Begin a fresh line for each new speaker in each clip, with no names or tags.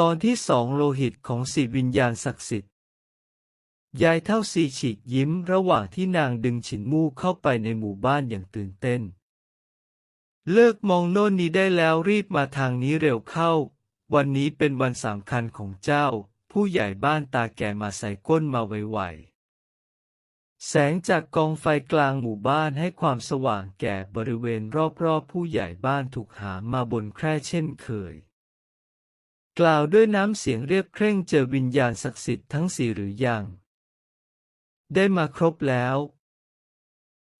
ตอนที่สองโลหิตของสีวิญญาณศักดิ์สิทธิ์ ยายเท่าซีฉีกยิ้มระหว่างที่นางดึงฉินมู่เข้าไปในหมู่บ้านอย่างตื่นเต้น เลิกมองโน่นนี้ได้แล้วรีบมาทางนี้เร็วเข้า วันนี้เป็นวันสำคัญของเจ้า ผู้ใหญ่บ้านตาแก่มาใส่ก้นมาไวๆแสงจากกองไฟกลางหมู่บ้านให้ความสว่างแก่บริเวณรอบๆ ผู้ใหญ่บ้านถูกหามาบนแคร่เช่นเคย กล่าวด้วยน้ำเสียงเรียบเคร่งเจอวิญญาณศักดิ์สิทธิ์ทั้งสี่หรือยัง ได้มาครบแล้ว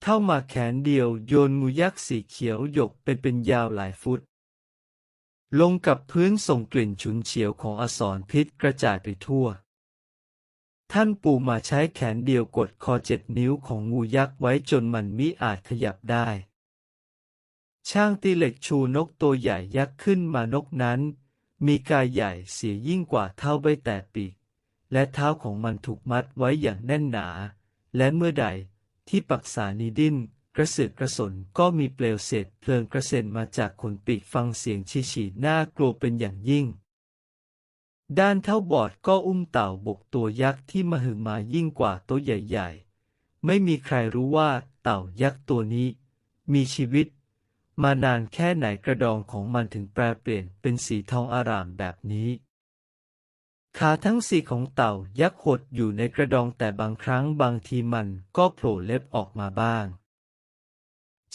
เข้ามาแขนเดียวโยนงูยักษ์สีเขียวหยกเป็นเป็นยาวหลายฟุต ลงกับพื้นส่งกลิ่นฉุนเฉียวของอสรพิษกระจายไปทั่ว ท่านปู่มาใช้แขนเดียวกดคอเจ็ดนิ้วของงูยักษ์ไว้จนมันมิอาจขยับได้ช่างตีเหล็กชูนกตัวใหญ่ยักษ์ขึ้นมานกนั้น มีกายใหญ่เสียยิ่งกว่าเท่าใบแต่ปีก และเท้าของมันถูกมัดไว้อย่างแน่นหนา และเมื่อใดที่ปักษานีดิ้นกระเสือกกระสนก็มีเปลวเศษเพลิงกระเซ็นมาจากขนปีกฟังเสียงชีฉีน่ากลัวเป็นอย่างยิ่ง ด้านเท่าบอดก็อุ้มเต่าบกตัวยักษ์ที่มหึมายิ่งกว่าตัวใหญ่ ๆ ไม่มีใครรู้ว่าเต่ายักษ์ตัวนี้ มีชีวิต มานานแค่ไหนกระดองของมันถึงแปรเปลี่ยนเป็นสีทองอารามแบบนี้ ขาทั้งสี่ของเต่ายักษ์หดอยู่ในกระดองแต่บางครั้งบางทีมันก็โผล่เล็บออกมาบ้าง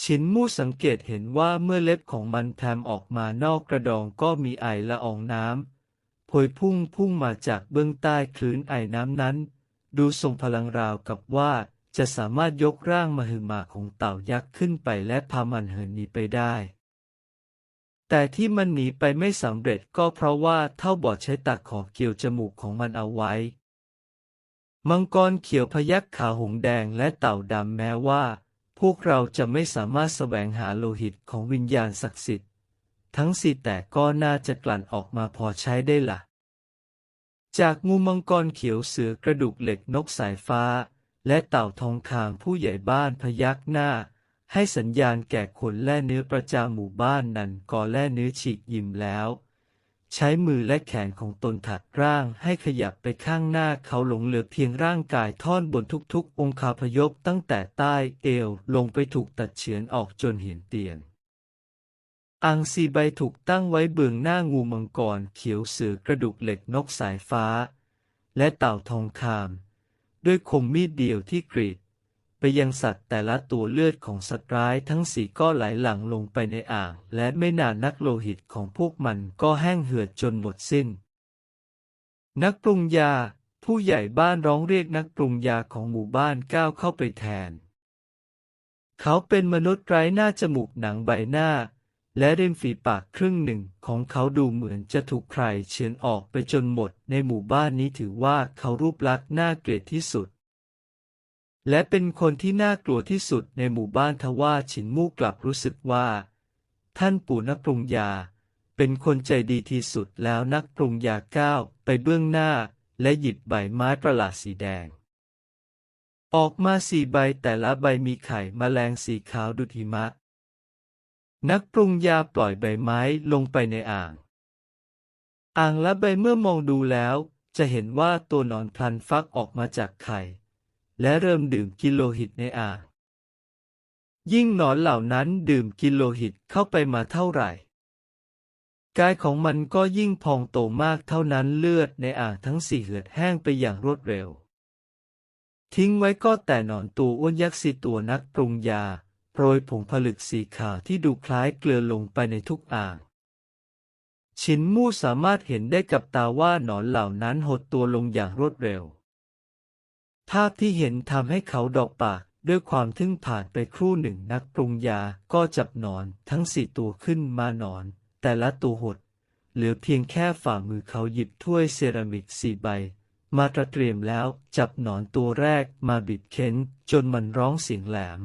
ชินมู่สังเกตเห็นว่าเมื่อเล็บของมันแพรมออกมานอกกระดองก็มีไอละอองน้ำพวยพุ่งพุ่งมาจากเบื้องใต้คลื่นไอน้ำนั้น ดูทรงพลังราวกับว่า จะสามารถยกร่างมหึมาของเต่ายักษ์ขึ้นไปและพามันเหินหนีไปได้ แต่ที่มันหนีไปไม่สำเร็จก็เพราะว่าเท่าบอดใช้ตะขอเกี่ยวจมูกของมันเอาไว้ มังกรเขียวพยักขาหงแดงและเต่าดำแม้ว่า พวกเราจะไม่สามารถแสวงหาโลหิตของวิญญาณศักดิ์สิทธิ์ ทั้งสี่แต่ก็น่าจะกลั่นออกมาพอใช้ได้ละ่ะ จากงูมังกรเขียวเสือกระดูกเหล็กนกสายฟ้า และเต่าทองคางผู้ใหญ่บ้านพยักหน้า ให้สัญญาณแก่คนแล่เนื้อประจำหมู่บ้านนั้นก็แล่เนื้อฉีกยิ้มแล้ว ใช้มือและแขนของตนถัดร่างให้ขยับไปข้างหน้าเขาหลงเหลือเพียงร่างกายท่อนบนทุกๆ องคาพยพตั้งแต่ใต้เอวลงไปถูกตัดเฉือนออกจนเห็นเตียงอังซีใบถูกตั้งไว้เบื้องหน้างูมังกรเขียวเสือกระดูกเหล็กนกสายฟ้า และเต่าทองคาม ด้วยคมมีดเดียวที่กรีด ไปยังสัตว์แต่ละตัวเลือดของสัตว์ร้ายทั้งสี่ก็ไหลหลั่งลงไปในอ่าง และไม่นานนักโลหิตของพวกมันก็แห้งเหือดจนหมดสิ้น นักปรุงยา ผู้ใหญ่บ้านร้องเรียกนักปรุงยาของหมู่บ้านก้าวเข้าไปแทน เขาเป็นมนุษย์ไร้หน้าจมูกหนังใบหน้า และริมฝีปากครึ่งหนึ่งของเขาดูเหมือนจะถูกใครเฉือนออกไปจนหมด ในหมู่บ้านนี้ถือว่าเขารูปลักษณ์น่าเกลียดที่สุด และเป็นคนที่น่ากลัวที่สุดในหมู่บ้านทว่าฉินมู่กลับรู้สึกว่า ท่านปู่นักปรุงยา เป็นคนใจดีที่สุดแล้วนักปรุงยาก้าวไปเบื้องหน้า และหยิบใบไม้ประหลาดสีแดง ออกมาสี่ใบแต่ละใบมีไข่มแมลงสีขาวดุจหิมะ นักปรุงยาปล่อยใบไม้ลงไปในอ่าง อ่างและใบเมื่อมองดูแล้ว จะเห็นว่าตัวนอนพลันฟักออกมาจากไข่ และเริ่มดื่มกิโลหิตในอ่าง ยิ่งหนอนเหล่านั้นดื่มกิโลหิตเข้าไปมาเท่าไหร่ กายของมันก็ยิ่งพองโตมากเท่านั้นเลือดในอ่างทั้งสี่เหือดแห้งไปอย่างรวดเร็ว ทิ้งไว้ก็แต่หนอนตัวอ้วนยักษ์สีตัวนักปรุงยา รยผงผลึกสีขาวที่ดูคล้ายเกลือลงไปในทุกอ่าง ชินมู่สามารถเห็นได้กับตาว่าหนอนเหล่านั้นหดตัวลงอย่างรวดเร็ว ภาพที่เห็นทำให้เขาดอกปากด้วยความทึ่งผ่านไปครู่หนึ่งนักปรุงยาก็จับหนอนทั้งสี่ตัวขึ้นมาหนอน แต่ละตัวหด เหลือเพียงแค่ฝ่ามือเขาหยิบถ้วยเซรามิกสี่ใบ มาตระเตรียมแล้วจับหนอนตัวแรกมาบิดเค้นจนมันร้องเสียงแหลม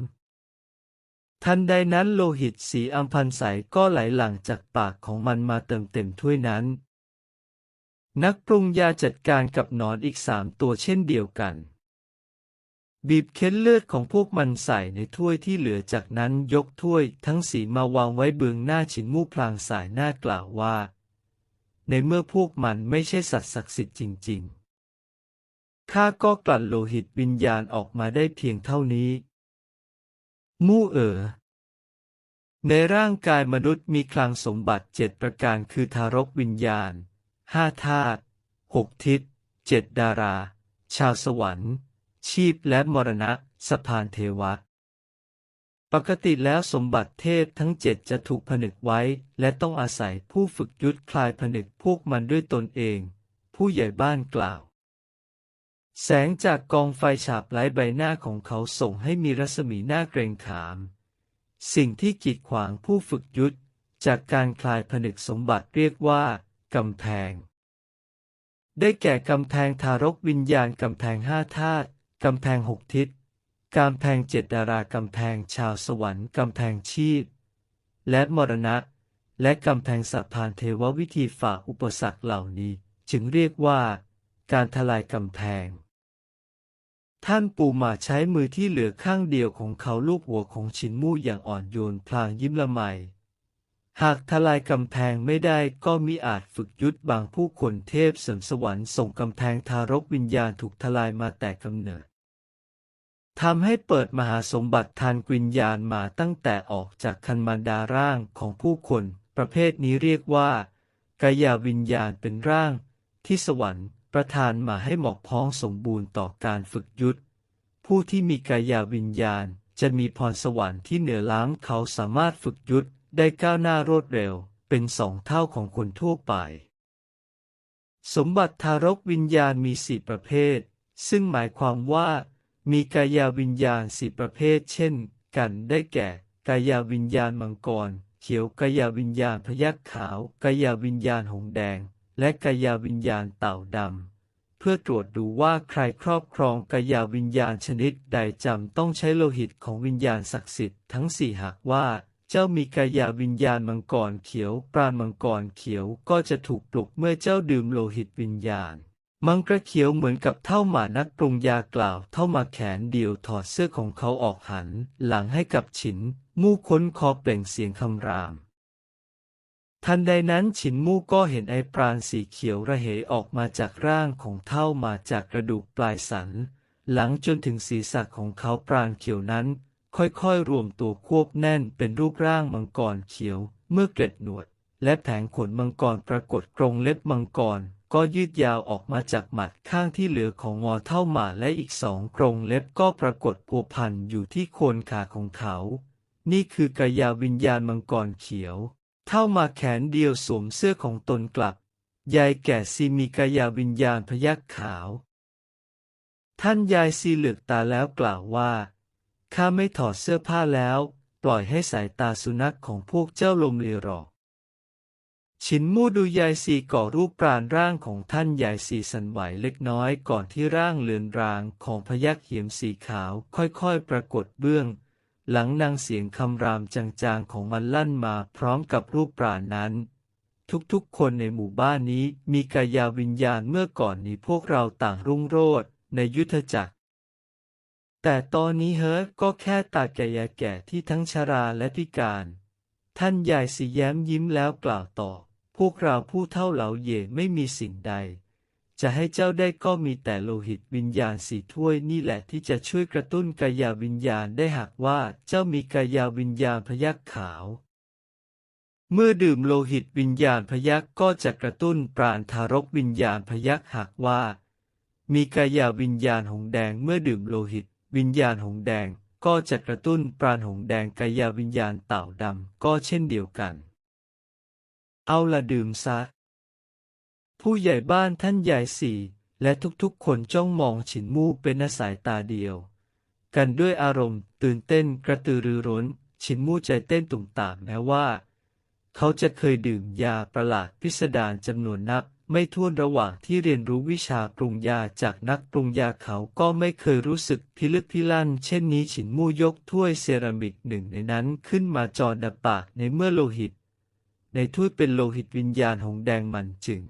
ทันใดนั้นโลหิตสีอัมพันใสก็ไหลหลั่งจากปากของมันมาเติมเต็มถ้วยนั้น นักปรุงยาจัดการกับหนอนอีกสามตัวเช่นเดียวกัน บีบเค้นเลือดของพวกมันใส่ในถ้วยที่เหลือจากนั้นยกถ้วยทั้งสีมาวางไว้เบื้องหน้าฉินมู่พลางสายหน้ากล่าวว่า ในเมื่อพวกมันไม่ใช่สัตว์ศักดิ์สิทธิ์จริง ๆข้าก็กลั่นโลหิตวิญญาณออกมาได้เพียงเท่านี้ มู่เอ๋อในร่างกายมนุษย์มีคลังสมบัติเจ็ดประการคือทารกวิญญาณห้าธาตุหกทิศเจ็ดดารา ชาวสวรรค์ ชีพและมรณะสะพานเทวะ ปกติแล้วสมบัติเทพทั้งเจ็ดจะถูกผนึกไว้ และต้องอาศัยผู้ฝึกยุทธคลายผนึกพวกมันด้วยตนเอง ผู้ใหญ่บ้านกล่าว แสงจากกองไฟฉาบไล้ใบหน้าของเขาส่งให้มีรัศมีหน้าเกรงขาม สิ่งที่กีดขวางผู้ฝึกยุทธจากการคลายผนึกสมบัติเรียกว่ากำแพง ได้แก่กำแพงทารกวิญญาณกำแพงห้าธาตุกำแพงหกทิศกำแพงเจ็ดดารากำแพงชาวสวรรค์กำแพงชีพ และมรณะ และกำแพงสะพานเทววิธีฝ่าอุปสรรคเหล่านี้ จึงเรียกว่า การทลายกำแพง ท่านปู่หมาใช้มือที่เหลือข้างเดียวของเขาลูกหัวของชินมู่อย่างอ่อนโยนพลางยิ้มละไม หากทลายกำแพงไม่ได้ก็มิอาจฝึกยุทธบางผู้คนเทพเสริมสวรรค์ส่งกำแพงทารกวิญญาณถูกทลายมาแต่กำเนิดทำให้เปิดมหาสมบัติทานวิญญาณมาตั้งแต่ออกจากคันมารดาร่างของผู้คน ประเภทนี้เรียกว่า กายาวิญญาณเป็นร่าง ที่สวรรค์ ประทานมาให้เหมาะพ้องสมบูรณ์ต่อการฝึกยุทธ ผู้ที่มีกายาวิญญาณจะมีพรสวรรค์ที่เหนือล้างเขาสามารถฝึกยุทธได้ก้าวหน้ารวดเร็ว เป็นสองเท่าของคนทั่วไป สมบัติทารกวิญญาณมีสี่ประเภท ซึ่งหมายความว่า มีกายาวิญญาณสี่ประเภท เช่น กันได้แก่ กายาวิญญาณมังกร เขียวกายาวิญญาณพยัคฆ์ขาว กายาวิญญาณหงแดง และกายาวิญญาณเต่าดำ เพื่อตรวจดูว่าใครครอบครองกายาวิญญาณชนิดใดจำต้องใช้โลหิตของวิญญาณศักดิ์สิทธิ์ทั้งสี่หากว่าเจ้ามีกายาวิญญาณมังกรเขียว ปราณมังกรเขียวก็จะถูกปลุกเมื่อเจ้าดื่มโลหิตวิญญาณ มังกรเขียวเหมือนกับเท่าหมานักปรุงยากล่าวเท่ามาแขนเดียวถอดเสื้อของเขาออกหัน หลังให้กับฉิน มู่ค้นคอเปล่งเสียงคำราม ทันใดนั้นฉินมู่ก็เห็นไอปราณสีเขียวระเหยออกมาจากร่างของเท่ามาจากกระดูกปลายสัน หลังจนถึงศีรษะของเขาปราณเขียวนั้น ค่อยๆ รวมตัวควบแน่นเป็นรูปร่างมังกรเขียว เมื่อเกล็ดหนวด และแผงขนมังกรปรากฏกรงเล็บมังกร ก็ยืดยาวออกมาจากหมัดข้างที่เหลือของงอเท่าหมาและอีกสองกรงเล็บก็ปรากฏพัวพันอยู่ที่โคนขาของเขา นี่คือกายาวิญญาณมังกรเขียว เท่ามาแขนเดียวสวมเสื้อของตนกลับ ยายแก่ซีมีกายาวิญญาณพยักขาว ท่านยายซีเหลือกตาแล้วกล่าวว่า ข้าไม่ถอดเสื้อผ้าแล้ว ปล่อยให้สายตาสุนัขของพวกเจ้าลมเลหรอกฉินมู่ดูยายซีก่อรูปปราณร่างของท่านยายซีสันไหวเล็กน้อยก่อนที่ร่างเลือนรางของพยักเหียมสีขาวค่อยๆปรากฏเบื้อง หลังนางเสียงคำรามจางๆของมันลั่นมาพร้อมกับรูปปราณนั้น ทุกๆคนในหมู่บ้านนี้มีกายาวิญญาณเมื่อก่อนนี้พวกเราต่างรุ่งโรจน์ในยุทธจักร แต่ตอนนี้เฮิร์ก็แค่ตาแก่ยาแก่ที่ทั้งชราและพิการ ท่านยายสีแย้มยิ้มแล้วกล่าวต่อ พวกเราผู้เท่าเหลาเย่ไม่มีสิ่งใด จะให้เจ้าได้ก็มีแต่โลหิตวิญญาณสีถ้วยนี่แหละที่จะช่วยกระตุ้นกายาวิญญาณได้หากว่าเจ้ามีกายาวิญญาณพยักขาว เมื่อดื่มโลหิตวิญญาณพยักก็จะกระตุ้นปราณทารกวิญญาณพยักหากว่า มีกายาวิญญาณหงแดงเมื่อดื่มโลหิต วิญญาณหงแดงก็จะกระตุ้นปราณหงแดงกายาวิญญาณเต่าดำก็เช่นเดียวกัน เอาละดื่มซะ ผู้ใหญ่บ้านท่านใหญ่สี่และทุกๆ คนจ้องมองฉินมู่เป็นสายตาเดียว กันด้วยอารมณ์ ตื่นเต้นกระตือรือร้น ฉินมู่ใจเต้นตุ่มตามแม้ว่า เขาจะเคยดื่มยาประหลาดพิสดารจำนวนนับไม่ถ้วนระหว่างที่เรียนรู้วิชาปรุงยาจากนักปรุงยาเขาก็ไม่เคยรู้สึกพิลึกพิลั่น เช่นนี้ฉินมู่ยกถ้วยเซรามิกหนึ่งในนั้นขึ้นมาจอดับปากในเมื่อโลหิต ในถ้วยเป็นโลหิตวิญญาณหงแดงมันจึง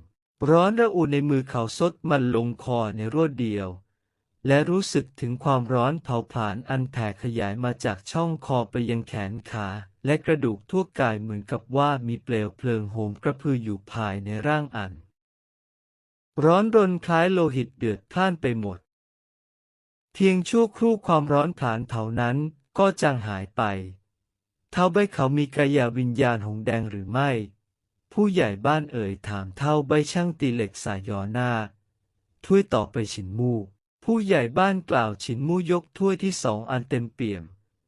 ร้อนระอุในมือเขาซดมันลงคอในรวดเดียว และรู้สึกถึงความร้อนเผาผลาญอันแผ่ขยายมาจากช่องคอไปยังแขนขาและกระดูกทั่วกายเหมือนกับว่ามีเปลวเพลิงโหมกระพืออยู่ภายในร่างอัน ร้อนรนคล้ายโลหิตเดือดพล่านไปหมด เพียงชั่วครู่ความร้อนผลาญเผานั้นก็จางหายไปเท่าใบเขามีกายวิญญาณหงแดงหรือไม่ ผู้ใหญ่บ้านเอ่ยถามเท่าใบช่างตีเหล็กสายยอหน้า ถ้วยต่อไปฉินมู่ ผู้ใหญ่บ้านกล่าวฉินมู่ยกถ้วยที่สองอันเต็มเปี่ยม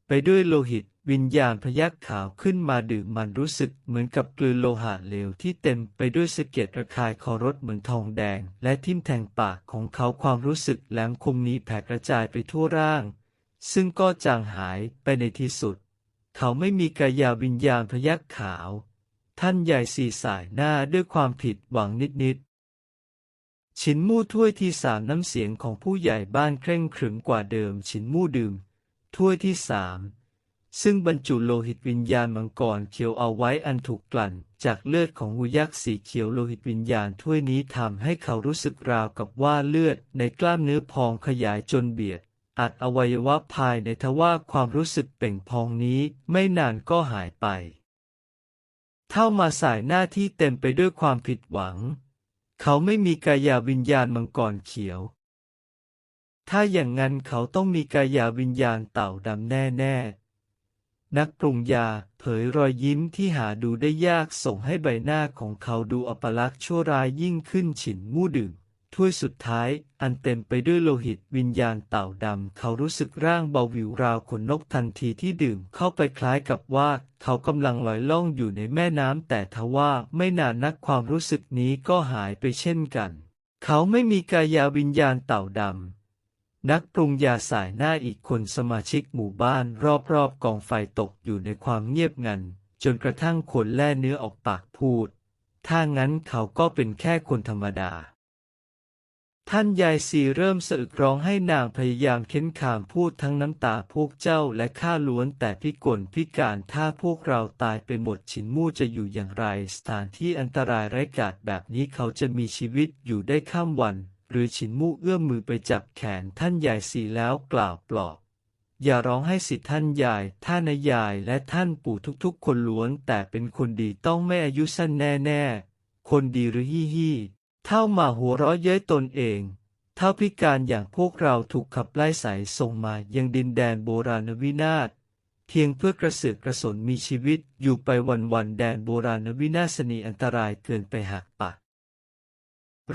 ไปด้วยโลหิตวิญญาณพยักขาวขึ้นมาดื่มมันรู้สึกเหมือนกับกลืนโลหะเหลวที่เต็มไปด้วยสะเก็ดระคายคอรถเหมือนทองแดง และทิ่มแทงปากของเขาความรู้สึกแหลมคมนี้แผ่กระจายไปทั่วร่าง ซึ่งก็จางหายไปในที่สุด เขาไม่มีกายาวิญญาณพยักขาว ท่านใหญ่สีสายหน้าด้วยความผิดหวังนิดๆ ฉินมู่ถ้วยที่สามน้ำเสียงของผู้ใหญ่บ้านเคร่งขรึมกว่าเดิม ฉินมู่ดื่ม ถ้วยที่สามซึ่งบรรจุโลหิตวิญญาณมังกรเขียวเอาไว้อันถูกกลั่น จากเลือดของหูยักษ์สีเขียวโลหิตวิญญาณถ้วยนี้ทำให้เขารู้สึกราวกับว่าเลือดในกล้ามเนื้อพองขยายจนเบียด อัดอวัยวะภายในทว่าความรู้สึกเป่งพองนี้ไม่นานก็หายไป เท่ามาสายหน้าที่เต็มไปด้วยความผิดหวัง เขาไม่มีกายาวิญญาณมังกรเขียว ถ้าอย่างนั้นเขาต้องมีกายาวิญญาณเต่าดำแน่ๆ นักปรุงยาเผยรอยยิ้มที่หาดูได้ยากส่งให้ใบหน้าของเขาดูอัปลักษณ์ชั่วร้ายยิ่งขึ้นฉินมู่ดื่ม ถ้วยสุดท้ายอันเต็มไปด้วยโลหิตวิญญาณเต่าดำเขารู้สึกร่างเบาวิวราวขนนกทันทีที่ดื่มเข้าไปคล้ายกับว่า เขากำลังลอยล่องอยู่ในแม่น้ำแต่ทว่าไม่นานนักความรู้สึกนี้ก็หายไปเช่นกัน เขาไม่มีกายาวิญญาณเต่าดำนักปรุงยาสายหน้าอีกคนสมาชิกหมู่บ้านรอบๆกองไฟตกอยู่ในความเงียบงัน จนกระทั่งคนแล่เนื้อออกปากพูด ถ้างั้นเขาก็เป็นแค่คนธรรมดา ท่านยายสีเริ่มสะอึกร้องให้นางพยายามเค้นขามพูดทั้งน้ำตาพวกเจ้าและข้าล้วนแต่พิกลพิการถ้าพวกเราตายไปหมดฉินมู่จะอยู่อย่างไร สถานที่อันตรายไร้กาจแบบนี้เขาจะมีชีวิตอยู่ได้ข้ามวัน หรือฉินมู่เอื้อมมือไปจับแขนท่านยายสีแล้วกล่าวปลอบอย่าร้องให้สิทธิท่านยาย ท่านยายและท่านปู่ทุกๆ คนล้วนแต่เป็นคนดีต้องไม่อายุสั้นแน่ๆ คนดีหรือฮี่ฮี่ เท่ามาหัวเราะเย้ยตนเองเท่าพิการอย่างพวกเราถูกขับไล่สายส่งมายังดินแดนโบราณวินาศเพียงเพื่อกระสือกระสนมีชีวิตอยู่ไปวันๆแดนโบราณวินาศนีอันตรายเกินไปหักปาก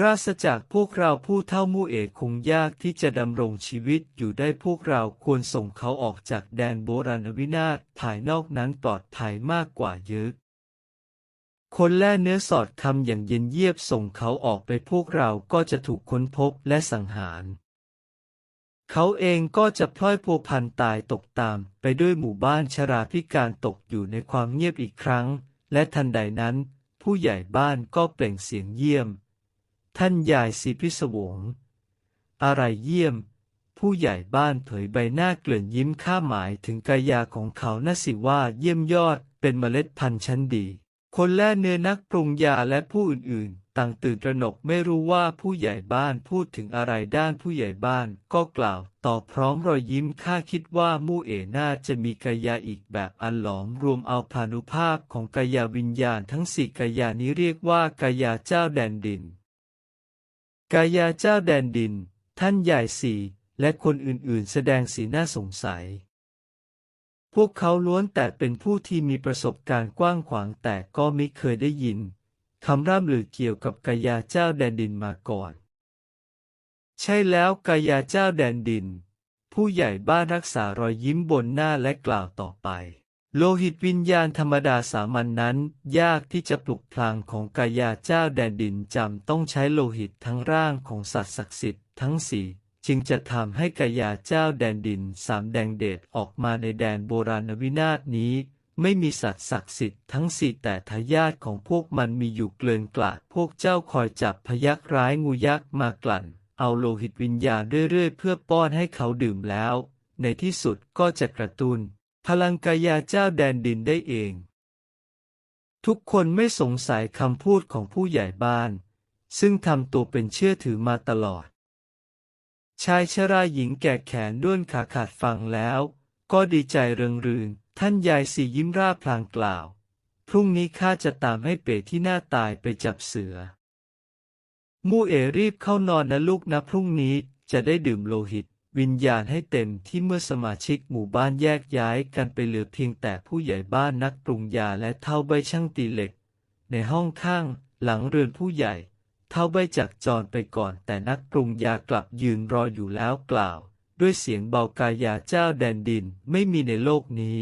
ราศจากพวกเราผู้เท่ามู่เอกคงยากที่จะดำรงชีวิตอยู่ได้พวกเราควรส่งเขาออกจากแดนโบราณวินาศภายนอกนั้นปลอดภัยมากกว่าเยอะ คนแล่เนื้อสอดคำอย่างเย็นเยียบส่งเขาออกไปพวกเราก็จะถูกค้นพบและสังหาร เขาเองก็จะพลอยพัวพันตายตกตามไปด้วยหมู่บ้านชราพิการตกอยู่ในความเงียบอีกครั้ง และทันใดนั้น ผู้ใหญ่บ้านก็เปล่งเสียงเยี่ยม ท่านยายสีพิศวง อะไรเยี่ยม ผู้ใหญ่บ้านเผยใบหน้าเกลื่อนยิ้มข้าหมายถึงกายาของเขาน่าสิว่าเยี่ยมยอดเป็นเมล็ดพันธุ์ชั้นดี คนแล่เนื้อนักปรุงยาและผู้อื่นๆ ต่างตื่นตระหนกไม่รู้ว่าผู้ใหญ่บ้านพูดถึงอะไรด้านผู้ใหญ่บ้านก็กล่าวต่อพร้อมรอยยิ้มข้าคิดว่ามู่เอน่าจะมีกายาอีกแบบอันหลอมรวมเอาพานุภาพของกายาวิญญาณทั้งสี่กายานี้เรียกว่ากายาเจ้าแดนดิน กายาเจ้าแดนดิน ท่านใหญ่สี่และคนอื่นๆ แสดงสีหน้าสงสัย พวกเขาล้วนแต่เป็นผู้ที่มีประสบการณ์กว้างขวางแต่ก็ไม่เคยได้ยินคำร่ำลือเกี่ยวกับกายาเจ้าแดนดินมาก่อน ใช่แล้วกายาเจ้าแดนดิน ผู้ใหญ่บ้านรักษารอยยิ้มบนหน้าและกล่าวต่อไป โลหิตวิญญาณธรรมดาสามัญนนั้น ยากที่จะปลุกพลังของกายาเจ้าแดนดินจำต้องใช้โลหิตทั้งร่างของสัตว์ศักดิ์สิทธิ์ทั้งสี่ จึงจะทำให้กายาเจ้าแดนดินสามแดงเดชออกมาในแดนโบราณวินาศนี้ ไม่มีสัตว์ศักดิ์สิทธิ์ทั้งสี่แต่ทายาทของพวกมันมีอยู่เกลื่อนกลาดพวกเจ้าคอยจับพยักร้ายงูยักษ์มากลั่น เอาโลหิตวิญญาณเรื่อยๆ เพื่อป้อนให้เขาดื่มแล้ว ในที่สุดก็จะกระตุ้น พลังกายาเจ้าแดนดินได้เอง ทุกคนไม่สงสัยคำพูดของผู้ใหญ่บ้าน ซึ่งทำตัวเป็นเชื่อถือมาตลอด ชายชราหญิงแก่แขนด้วนขาขาดฟังแล้ว ก็ดีใจเริงรืงท่านยายสียิ้มร่าพลางกล่าว พรุ่งนี้ข้าจะตามให้เป๋ที่หน้าตายไปจับเสือ มู่เอรีบเข้านอนนะลูกนะพรุ่งนี้จะได้ดื่มโลหิต วิญญาณให้เต็มที่เมื่อสมาชิกหมู่บ้านแยกย้ายกันไปเหลือเพียงแต่ผู้ใหญ่บ้านนักปรุงยาและเท่าใบช่างตีเหล็ก ในห้องข้างหลังเรือนผู้ใหญ่ เท่าใบจากจรไปก่อนแต่นักปรุงยากลับยืนรออยู่แล้วกล่าว ด้วยเสียงเบากายาเจ้าแดนดินไม่มีในโลกนี้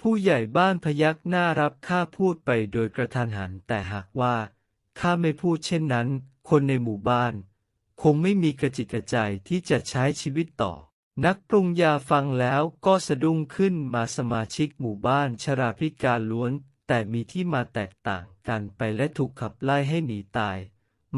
ผู้ใหญ่บ้านพยักหน้ารับข้าพูดไปโดยกระทันหันแต่หากว่าข้าไม่พูดเช่นนั้น คนในหมู่บ้าน คงไม่มีกระจิตกระใจที่จะใช้ชีวิตต่อ นักปรุงยาฟังแล้วก็สะดุ้งขึ้นมาสมาชิกหมู่บ้านชราพิการล้วน แต่มีที่มาแตกต่างกันไปและถูกขับไล่ให้หนีตาย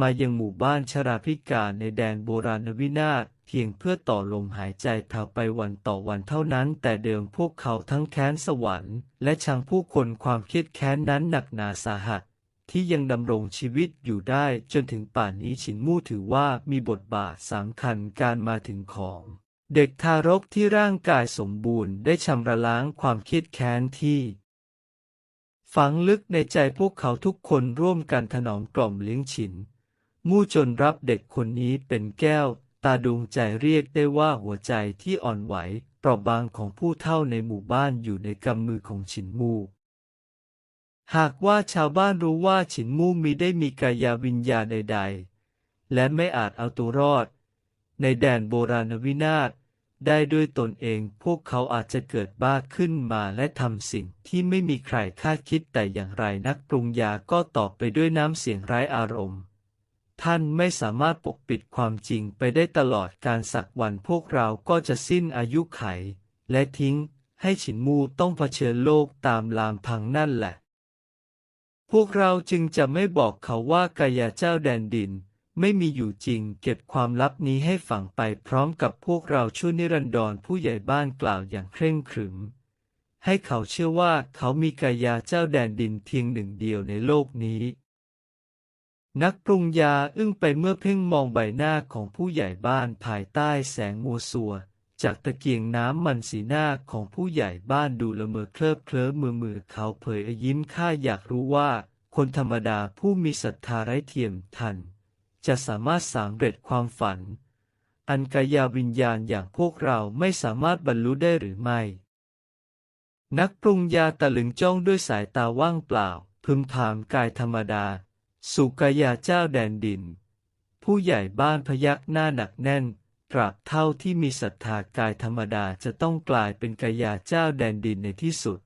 มายังหมู่บ้านชราพิการในแดนโบราณวินาศเพียงเพื่อต่อลมหายใจแผ่วไปวันต่อวันเท่านั้น แต่เดิมพวกเขาทั้งแค้นสวรรค์ และชังผู้คนความเครียดแค้นนั้นหนักหนาสาหัส ที่ยังดำรงชีวิตอยู่ได้จนถึงป่านนี้ฉินมู่ถือว่ามีบทบาทสำคัญการมาถึงของเด็กทารกที่ร่างกายสมบูรณ์ได้ชำระล้างความครียดแค้นที่ ฝังลึกในใจพวกเขาทุกคนร่วมกันถนอมกล่อมเลี้ยงฉิน มู่จนรับเด็กคนนี้เป็นแก้ว ตาดวงใจเรียกได้ว่าหัวใจที่อ่อนไหวเปราะบางของผู้เฒ่าในหมู่บ้านอยู่ในกำมือของฉินมู่หากว่าชาวบ้านรู้ว่าฉินมู่มีได้มีกายวิญญาณใด ๆ และไม่อาจเอาตัวรอด ในแดนโบราณวินาศ ได้ด้วยตนเองพวกเขาอาจจะเกิดบ้าขึ้นมาและทำสิ่งที่ไม่มีใครคาดคิดแต่อย่างไรนักปรุงยาก็ตอบไปด้วยน้ำเสียงไร้อารมณ์ ท่านไม่สามารถปกปิดความจริงไปได้ตลอดการสักวันพวกเราก็จะสิ้นอายุไข และทิ้งให้ฉินมูต้องเผชิญโลกตามลามพังนั่นแหละ พวกเราจึงจะไม่บอกเขาว่ากายาเจ้าแดนดิน ไม่มีอยู่จริง เก็บความลับนี้ให้ฝังไปพร้อมกับพวกเราช่วยนิรันดรผู้ใหญ่บ้านกล่าวอย่างเคร่งขรึม ให้เขาเชื่อว่าเขามีกายาเจ้าแดนดินเพียงหนึ่งเดียวในโลกนี้ นักปรุงยาอึ้งไปเมื่อเพ่งมองใบหน้าของผู้ใหญ่บ้านภายใต้แสงมัวสัวจากตะเกียงน้ำมันสีหน้าของผู้ใหญ่บ้านดูละเมอเคลิบเคลิ้มมือมือเขาเผยยิ้มข้าอยากรู้ว่า คนธรรมดาผู้มีศรัทธาไร้เทียมทัน จะสามารถสำเร็จความฝัน อันกายาวิญญาณอย่างพวกเราไม่สามารถบรรลุได้หรือไม่ นักปรุงยาตะลึงจ้องด้วยสายตาว่างเปล่า พึมพำกายธรรมดา สุกายาเจ้าแดนดิน ผู้ใหญ่บ้านพยักหน้าหนักแน่นตราบเท่าที่มีศรัทธากายธรรมดาจะต้องกลายเป็นกายาเจ้าแดนดินในที่สุด